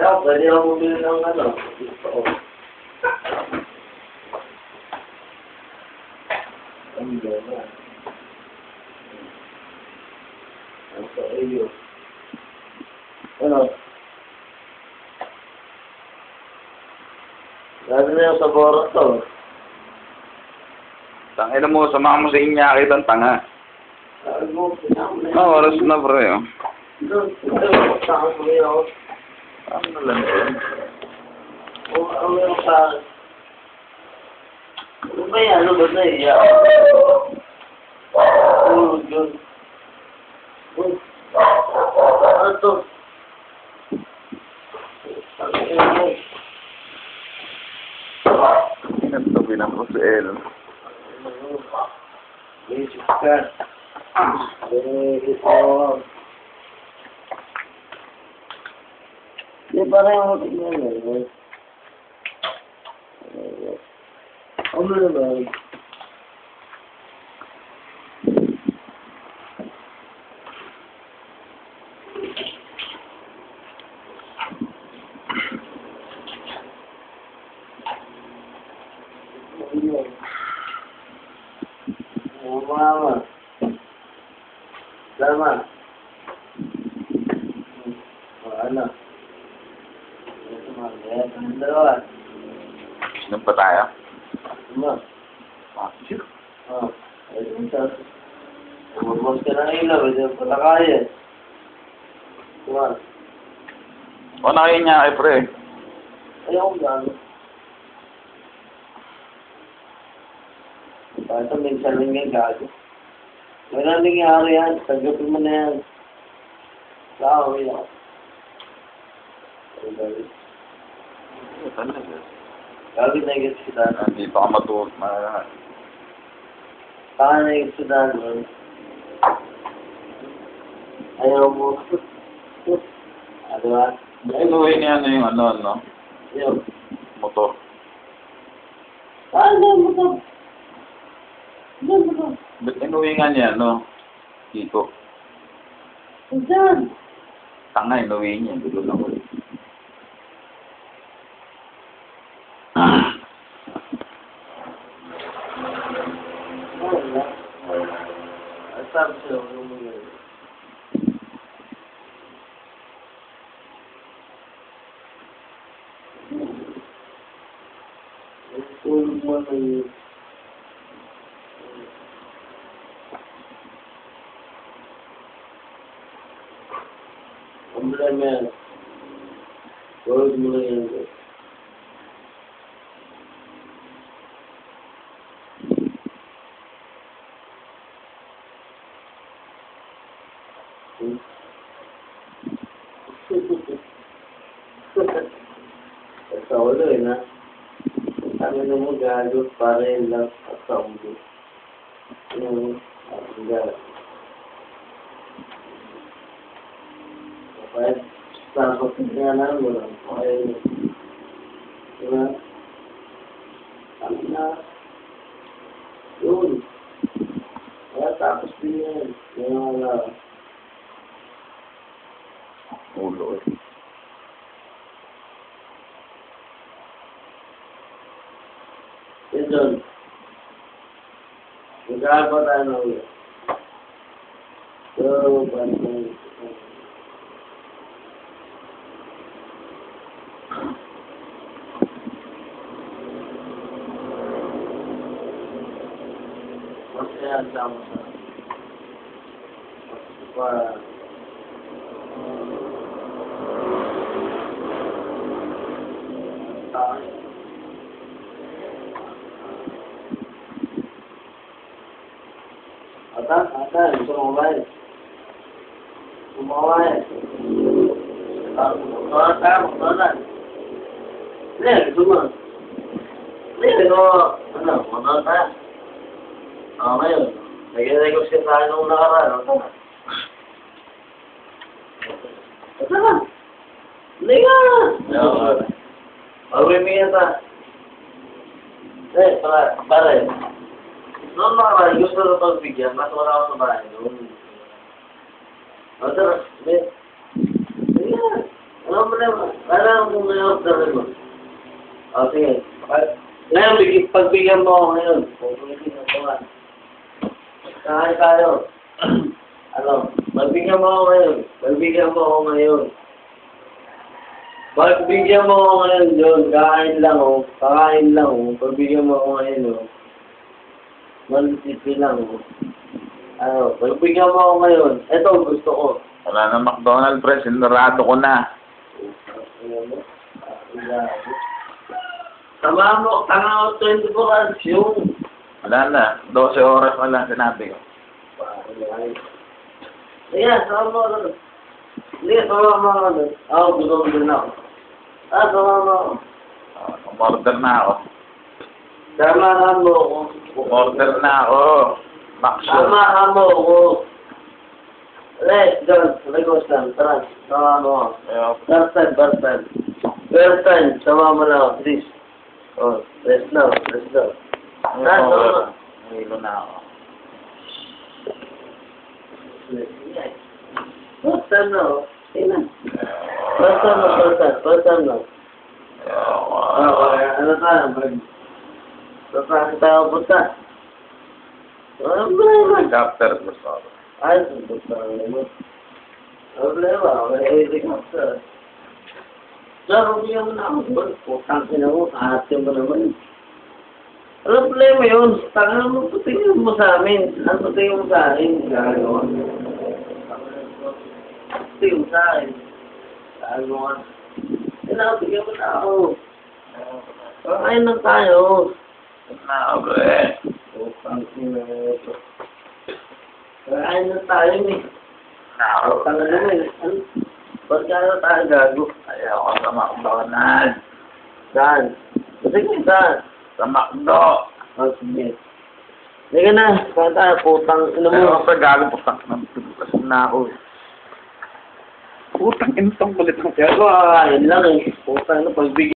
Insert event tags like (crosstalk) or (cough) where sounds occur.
Kaya pwede ako bumili ng ano. Gusto ko. Ang ganda. Ang sa iyo. Ano? Lalo na yung sa borat to. Tangina mo, samahan mo sa Inyaki ng tanga. Na Ah, oras na pre, oh. Doon, doon, sa akin mo yun. Ano lang yun? O, ano yung sa... Ano ba yan? Ano ba na iya? Tulog yun. Ano to? Ano yun? Pinagtabi ng Rosel. Basic ka. Eh, ito. Di parang ako tingnan Ano naman? Mama. Sama. Oh, ano? Ito mga ganyan. Ang dalawa. Inom pa tayo? Ano? Sure. Oh. Ayun sa... Umabos ka ng ilaw. Hindi mo pala kaya. Diba? O, na kayo Inyaki, pre. Ayaw ko gano'n. Basta minsan lang yan gago. May na nangyari yan. Tanggapin mo na yan. Tao yan. Talaga. Gago na yung kita. Hindi pa ka matulog. Ma- Paano na yung kita doon? Ayaw mo. Ah, diba? Inuwi niya ano yung ano, ano, Ayaw. motor. Paano mo to? Ano mo to? Ba't inuwi nga niya, ano, Kiko? Saan? Tanga, inuwi niya. Dulo lang ulit. Ang sabi sa'yo, ano mo yun? Ang tulog mo na yun. Ang problema yan. Tulog mo na yan. Sa ulo eh na. Sabi na mo gago, pare lang sa ulo. Yung, ang gago. Kapag nga na mo lang, okay. Diba? Sabi na, yun. Kaya tapos din yan. Yung wala. Ulo eh. Yun doon. Magkakaroon pa tayo ng ulo. So, paano Masaya ang sama sa para tayo. Ata, ata, gusto mo ba eh? Gumawa eh. Ah, Magkawa tayo, magkawa Hindi, gusto mo. Hindi, pero, ano, magkawa tayo. Ah, ngayon, nag-negos ka sa akin nung nakaraan. Ata na. Ata na. Hindi ka. Yeah, Pag-uwi mo yan ta. Eh, para, para eh. Noon mga kapatid, gusto ko pagbigyan, mas wala ako sa bahay noon. O, tara, hindi. Sige na. Ano mo naman? Kailangan mo ngayon sa mo. O, Ngayon, big, pagbigyan mo ako ngayon. Pupulitin ako nga. Kain tayo. (clears throat) ano, pagbigyan mo ako ngayon. Pagbigyan mo ako ngayon. Pagbigyan mo ako ngayon, John. Kain lang, oh. Kakain lang, oh. Pagbigyan mo ako ngayon, oh. Malisipi lang. Ano, pagbigyan mo ako ngayon. Ito, gusto ko. Wala na McDonald's, pre. Sinarado ko na. Tama mo, tanga ko 24 hours yung. Wala na. 12 oras na lang sinabi ko. Ayan, sama mo ako. Hindi, sama mo ako. Ako, gusto ko din ako. Ah, sama mo ako. Umorder na ako. Samahan mo ako. Umorder na ako. Maxo. Samahan mo ako. Let's go. Request lang. Tara, sama mo. First time, first time. First time, sama mo lang please. Oh, let's go, let's go. Sama mo. Hilo na ako. First time na ako. Na. First time na, first time, first time na. Ah, okay. Ano tayo? Mag- Saan tayo punta? Ano problema? Helicopter gusto ko. Ay, punta mo. Problema? May helicopter. Sir, umiyak mo na ako. Putang ina mo? Ate mo naman. Ano problema yun? Tanga mo, patingin mo sa amin. Ano patingin mo sa akin? Gagawa. Patingin mo sa akin. Gagawa. Pinapigyan mo na ako. Kakain na tayo. Na ako, pre. Putang ina ito. Kakain na tayo eh. Na eh. Ano? Ba't kaya tayo gago? Ayaw ko sa McDonald's. Saan? Sige, saan? Sa McDo. Oh, sige. Sige na, saan tayo? Putang Ano mo. ako sa gago putak ng tugas na ako. eh. Putang intong kulit ng Kaya ko kakain lang eh. Putang ina, pagbigyan.